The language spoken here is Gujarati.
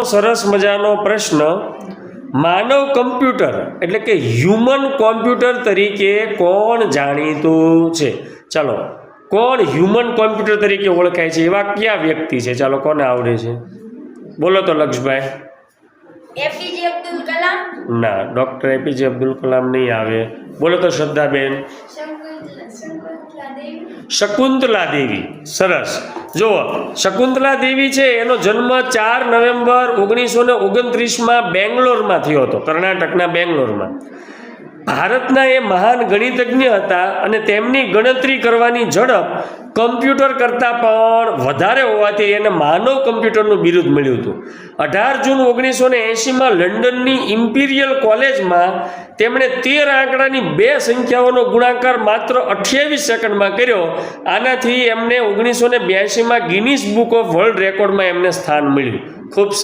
સરસ મજાનો પ્રશ્ન. માનવ કમ્પ્યુટર એટલે કે હ્યુમન કોમ્પ્યુટર તરીકે કોણ જાણીતું છે? ચાલો કોણ હ્યુમન કોમ્પ્યુટર તરીકે ઓળખાય છે? એવા કયા વ્યક્તિ છે? ચાલો કોને આવડે છે? બોલો તો લક્ષભાઈ. ના ડૉક્ટર એપીજે અબ્દુલ કલામ નહીં આવે. બોલો તો શ્રદ્ધાબેન. શકુંતલા દેવી સરસ. જુઓ, શકુંતલા દેવી છે, એનો જન્મ ચાર નવેમ્બર ઓગણીસો ને ઓગણત્રીસમાં બેંગ્લોરમાં થયો હતો, કર્ણાટકના બેંગ્લોરમાં. ભારતના એ મહાન ગણિતજ્ઞ હતા અને તેમની ગણતરી કરવાની ઝડપ કમ્પ્યુટર કરતાં પણ વધારે હોવાથી એને માનવ કમ્પ્યુટરનું બિરુદ મળ્યું હતું. અઢાર જૂન ઓગણીસો ને એંશીમાં લંડનની ઇમ્પિરિયલ કોલેજમાં તેમણે તેર આંકડાની બે સંખ્યાઓનો ગુણાકાર માત્ર અઠ્યાવીસ સેકન્ડમાં કર્યો. આનાથી એમને ઓગણીસો ને બ્યાસીમાં ગિનિસ બુક ઓફ વર્લ્ડ રેકોર્ડમાં એમને સ્થાન મળ્યું. ખૂબ